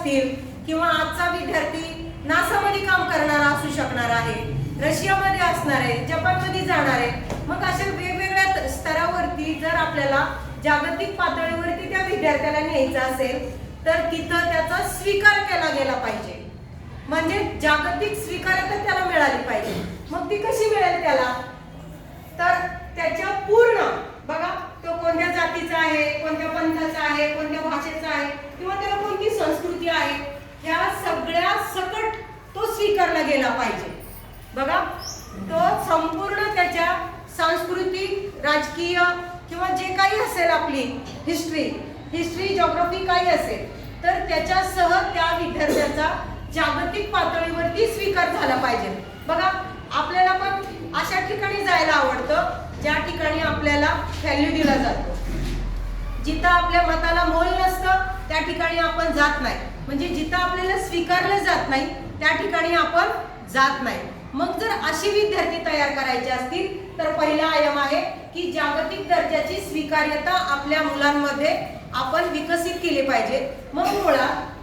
असतील किंवा आजचा विद्यार्थी नासामध्ये काम करणारा असू शकणार आहे रशियामध्ये असणार आहे जपानमध्ये जाणार आहे मग अशा वेगवेगळ्या स्तरावरती जर आपल्याला जागतिक पातळीवरती त्या विद्यार्थ्याला न्यायचं असेल तर तिथं त्याचा स्वीकार केला गेला पाहिजे. म्हणजे जागतिक स्वीकार्यता त्याला मिळाली पाहिजे. मग ती कशी मिळेल त्याला? तर त्याच्या पूर्ण बघा तो कोणत्या जातीचा आहे कोणत्या पंथाचा आहे कोणत्या भाषेचा आहे किंवा त्याला कोणती संस्कृती आहे ह्या सगळ्या सकट तो स्वीकारला गेला पाहिजे. बघा तो संपूर्ण त्याच्या सांस्कृतिक राजकीय किंवा जे काही असेल आपली हिस्ट्री हिस्ट्री जॉग्रफी काही असेल तर त्याच्यासह त्या विद्यार्थ्याचा जागतिक पातळीवरती स्वीकार झाला पाहिजे. बघा आपल्याला पण अशा ठिकाणी जायला आवडतं ज्या ठिकाणी आपल्याला व्हॅल्यू दिला जातो. जिथं आपल्या मताला मोल नसतं त्या ठिकाणी आपण जात नाही. म्हणजे जिथं आपल्याला स्वीकारलं जात नाही त्या ठिकाणी आपण जात नाही. मग जर अशी विद्यार्थी तयार करायची असतील तर पहिला आयाम आहे की जागतिक दर्जाची स्वीकार्यता आपल्या मुलांमध्ये आपण विकसित केली पाहिजे. मग मुळात